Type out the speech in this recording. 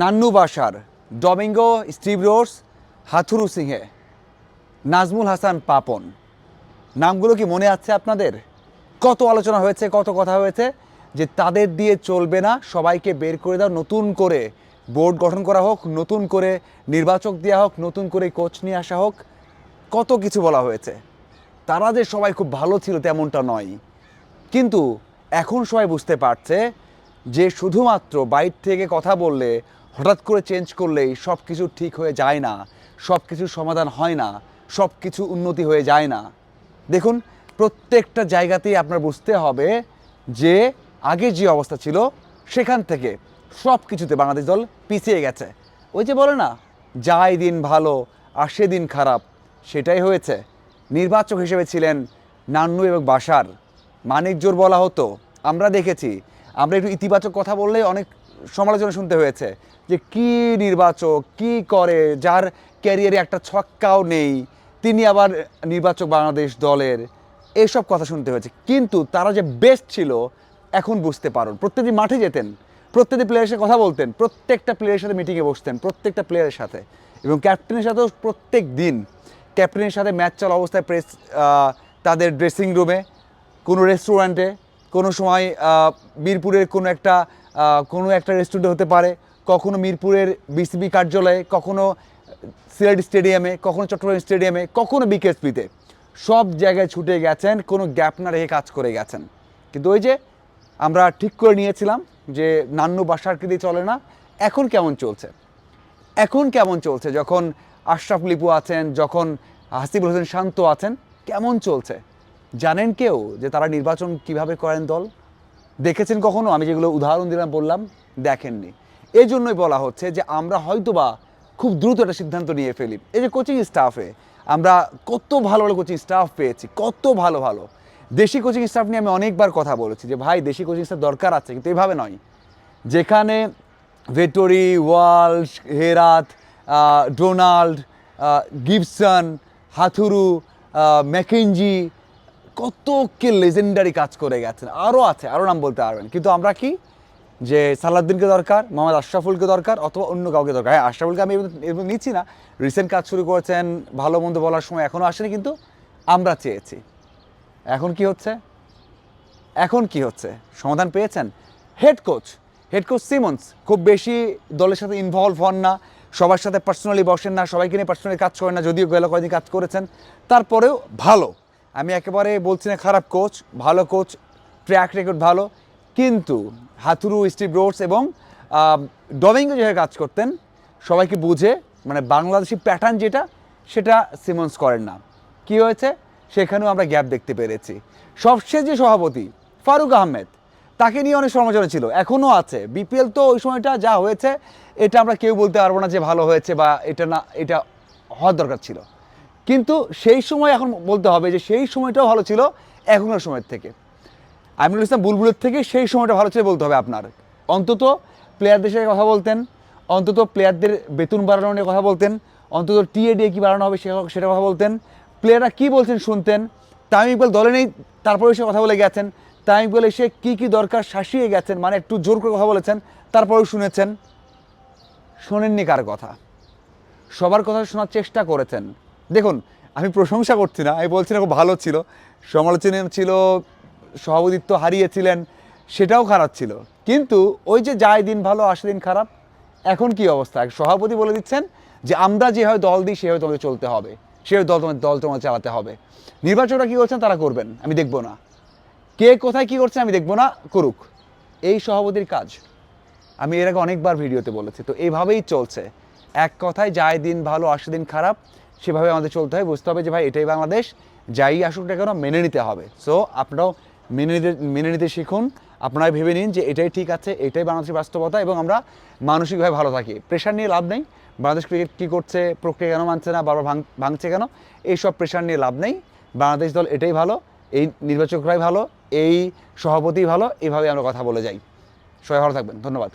Nannu Bashar, Domingo Steve Rhodes Hathurusingha. Nazmul Hassan Papon. নামগুলো কি মনে আছে আপনাদের? কত আলোচনা হয়েছে, কত কথা হয়েছে যে তাদের দিয়ে চলবে না, সবাইকে বের করে দাও, নতুন করে বোর্ড গঠন করা হোক, নতুন করে নির্বাচক দেওয়া হোক, নতুন করে কোচ নিয়ে আসা হোক, কত কিছু বলা হয়েছে। তারা যে সবাই খুব ভালো ছিল তেমনটা নয়। কিন্তু এখন সবাই বুঝতে পারছে যে শুধুমাত্র বাইর থেকে কথা বললে হঠাৎ করে চেঞ্জ করলেই সব কিছু ঠিক হয়ে যায় না সব কিছুর সমাধান হয় না সব কিছু উন্নতি হয়ে যায় না। দেখুন, প্রত্যেকটা জায়গাতেই আপনার বুঝতে হবে যে আগে যে অবস্থা ছিল, সেখান থেকে সব কিছুতে বাংলাদেশ দল পিছিয়ে গেছে। ওই যে বলে না, যাই দিন ভালো আর দিন খারাপ, সেটাই হয়েছে। নির্বাচক হিসেবে ছিলেন নান্নু এবং বাসার মানিক জোর বলা হতো, আমরা দেখেছি। আমরা একটু ইতিবাচক কথা বললেই অনেক সমালোচনা শুনতে হয়েছে যে কি নির্বাচক কি করে যার ক্যারিয়ারে একটা ছক্কাও নেই তিনি আবার নির্বাচক বাংলাদেশ দলের। এইসব কথা শুনতে হয়েছে। কিন্তু তারা যে বেস্ট ছিল এখন বুঝতে পারুন। প্রত্যেকদিন মাঠে যেতেন প্রত্যেকটি প্লেয়ারের সাথে কথা বলতেন প্রত্যেকটা প্লেয়ারের সাথে মিটিংয়ে বসতেন প্রত্যেকটা প্লেয়ারের সাথে। এবং ক্যাপ্টেনের সাথেও প্রত্যেক দিন ক্যাপ্টেনের সাথে ম্যাচ চলা অবস্থায় প্রেস তাদের ড্রেসিং রুমে কোনো রেস্টুরেন্টে কোনো সময় আহ, মিরপুরের কোনো একটা কোনো একটা রেস্টুরেন্টে হতে পারে, কখনো মিরপুরের বিসিবি কার্যালয়ে, কখনো সিলেট স্টেডিয়ামে কখনো চট্টগ্রাম স্টেডিয়ামে কখনো বিকেএসপিতে সব জায়গায় ছুটে গেছেন, কোনো গ্যাপ না রেখে কাজ করে গেছেন। কিন্তু ওই যে আমরা ঠিক করে নিয়েছিলাম যে নান্নু দিয়ে চলে না, এখন কেমন চলছে? এখন কেমন চলছে? যখন আশরাফ লিপু আছেন, যখন হাসিবুল হোসেন শান্ত আছেন, কেমন চলছে? জানেন কেউ যে তারা নির্বাচন কীভাবে করেন দল? দেখেছেন কখনো? আমি যেগুলো উদাহরণ দিলাম, বললাম, দেখেননি। এই জন্যই বলা হচ্ছে যে আমরা হয়তোবা খুব দ্রুত একটা সিদ্ধান্ত নিয়ে ফেলি। এই যে কোচিং স্টাফে আমরা কত ভালো ভালো কোচিং স্টাফ পেয়েছি, কত ভালো ভালো। দেশি কোচিং স্টাফ নিয়ে আমি অনেকবার কথা বলেছি যে, ভাই, দেশি কোচিং স্টাফ দরকার আছে। কিন্তু এভাবে নয়। যেখানে Vettori Walsh Herath Donald Gibson Hathuru McKenzie কত কে লেজেন্ডারি কাজ করে গেছেন। আরও আছে আরও নাম বলতে পারবেন। কিন্তু আমরা কি? যে সালাদ্দিনকে দরকার, মোহাম্মদ আশরাফুলকে দরকার, অথবা অন্য কাউকে দরকার। হ্যাঁ আশরাফুলকে আমি এর- এর নিচ্ছি না। রিসেন্ট কাজ শুরু করেছেন, ভালো মন্দ বলার সময় এখনও আসেনি, কিন্তু আমরা চেয়েছি। এখন কি হচ্ছে? এখন কি হচ্ছে? সমাধান পেয়েছেন? Head coach head coach Simmons খুব বেশি দলের সাথে ইনভলভ হন না, সবার সাথে পার্সোনালি বসেন না, সবাইকে নিয়ে পার্সোনালি কাজ করেন না, যদিও গেল কয়েকদিন কাজ করেছেন। তারপরেও ভালো। আমি একেবারে বলছি না খারাপ কোচ ভালো কোচ ট্র্যাক রেকর্ড ভালো, কিন্তু হাতুরু, স্টিভ রোডস এবং ডমিঙ্গো যেভাবে কাজ করতেন, সবাইকে বুঝে মানে বাংলাদেশি প্যাটার্ন যেটা, সেটা সিমন্স করেন না। কি হয়েছে? সেখানেও আমরা গ্যাপ দেখতে পেরেছি। সবশেষ যে সভাপতি, ফারুক আহমেদ, তাকে নিয়ে অনেক সমালোচনা ছিল এখনও আছে। বিপিএল তো ওই সময়টা যা হয়েছে, এটা আমরা কেউ বলতে পারব না যে ভালো হয়েছে বা এটা না, এটা হওয়ার দরকার ছিল। কিন্তু সেই সময় এখন বলতে হবে যে সেই সময়টাও ভালো ছিল এখনকার সময়ের থেকে। আমিনুল ইসলাম বুলবুলের থেকে সেই সময়টা ভালো ছিল বলতে হবে আপনার। অন্তত প্লেয়ারদের সাথে কথা বলতেন, অন্তত প্লেয়ারদের বেতন বাড়ানো নিয়ে কথা বলতেন, অন্তত টিএ ডিএ কী বাড়ানো হবে সেটা কথা বলতেন, প্লেয়াররা কী বলছেন শুনতেন, তামিম ইকবাল দলে নেই তারপরে এসে কথা বলে গেছেন, তামিম ইকবাল এসে কী কী দরকার শাসিয়ে গেছেন মানে একটু জোর করে কথা বলেছেন, তারপরেও শুনেছেন। শোনেননি কার কথা? সবার কথা শোনার চেষ্টা করেছেন। দেখুন, আমি প্রশংসা করছি না, আমি বলছি না খুব ভালো ছিল। সমালোচনা ছিল, সভাপতিত্ব হারিয়েছিলেন, সেটাও খারাপ ছিল। কিন্তু ওই যে যায় দিন ভালো, আসে দিন খারাপ, এখন কি অবস্থা? সভাপতি বলে দিচ্ছেন যে, আমরা যেভাবে দল দিই, সেভাবে তোমাদের চলতে হবে। সেভাবে দল তোমার দল তোমার চালাতে হবে। নির্বাচকরা কী করছেন? তারা করবেন, আমি দেখব না। কে কোথায় কী করছে আমি দেখব না, করুক। এই সভাপতির কাজ। আমি এর আগে অনেকবার ভিডিওতে বলেছি, তো এইভাবেই চলছে। এক কথায় যায় দিন ভালো, আসে দিন খারাপ সেভাবে আমাদের চলতে হয়, বুঝতে হবে যে ভাই এটাই বাংলাদেশ, যাই আসুক না কেন মেনে নিতে হবে। সো আপনারাও মেনে নিতে মেনে নিতে শিখুন আপনারা ভেবে নিন যে এটাই ঠিক আছে, এটাই বাংলাদেশের বাস্তবতা এবং আমরা মানসিকভাবে ভালো থাকি। প্রেশার নিয়ে লাভ নেই, বাংলাদেশ ক্রিকেট কী করছে, প্রক্রিয়া কেন মানছে না, বারবার ভাঙ, ভাঙছে কেন, এইসব প্রেশার নিয়ে লাভ নেই। বাংলাদেশ দল এটাই ভালো, এই নির্বাচকরাই ভালো, এই সভাপতি ভালো এইভাবে আমরা কথা বলে যাই। সবাই ভালো থাকবেন, ধন্যবাদ।